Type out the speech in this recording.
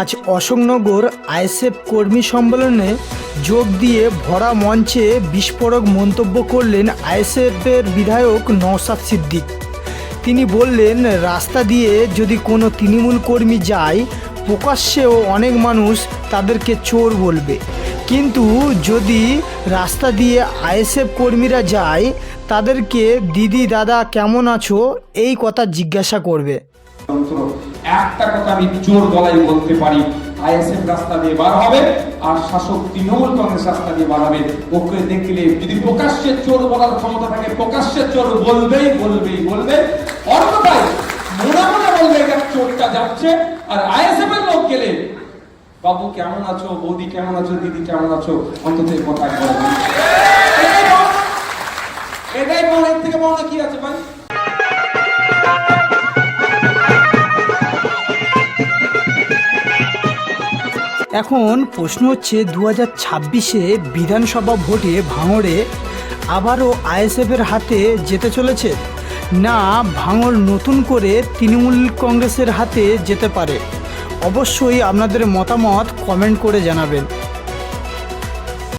আজ অশোকনগর আইএসএফ কর্মী সম্মেলনে যোগ দিয়ে ভরা মঞ্চে বিস্ফোরক মন্তব্য করলেন আইএসএফের বিধায়ক নওশাদ সিদ্দিক। তিনি বললেন, রাস্তা দিয়ে যদি কোনো তৃণমূল কর্মী যায়, প্রকাশ্যেও অনেক মানুষ তাদেরকে চোর বলবে। কিন্তু যদি রাস্তা দিয়ে আইএসএফ কর্মীরা যায়, তাদেরকে দিদি, দাদা কেমন আছো? এই কথা জিজ্ঞাসা করবে। একটা কথা আমি জোর গলায় বলতে পারি, আইএসএফ রাস্তা দিয়ে বার হবে আর শাসক তৃণমূল কংগ্রেস রাস্তা দিয়ে বার হবে। ওকে দেখলে যদি প্রকাশ্যে চোর বলার ক্ষমতা থাকে, প্রকাশ্যে চোর বলবেই বলবেই বলবে। অন্যথায় মনে মনে বলবে চোরটা যাচ্ছে। আর আইএসএফ এর লোক গেলে, বাবু কেমন আছো? বৌদি কেমন আছো? দিদি কেমন আছো? অন্তত কথা বলবে। এখন প্রশ্ন হচ্ছে দু হাজার ছাব্বিশে বিধানসভা ভোটে ভাঙড়ে আবারও আইএসএফের হাতে যেতে চলেছে? না, ভাঙড় নতুন করে তৃণমূল কংগ্রেসের হাতে যেতে পারে? অবশ্যই আপনাদের মতামত কমেন্ট করে জানাবেন।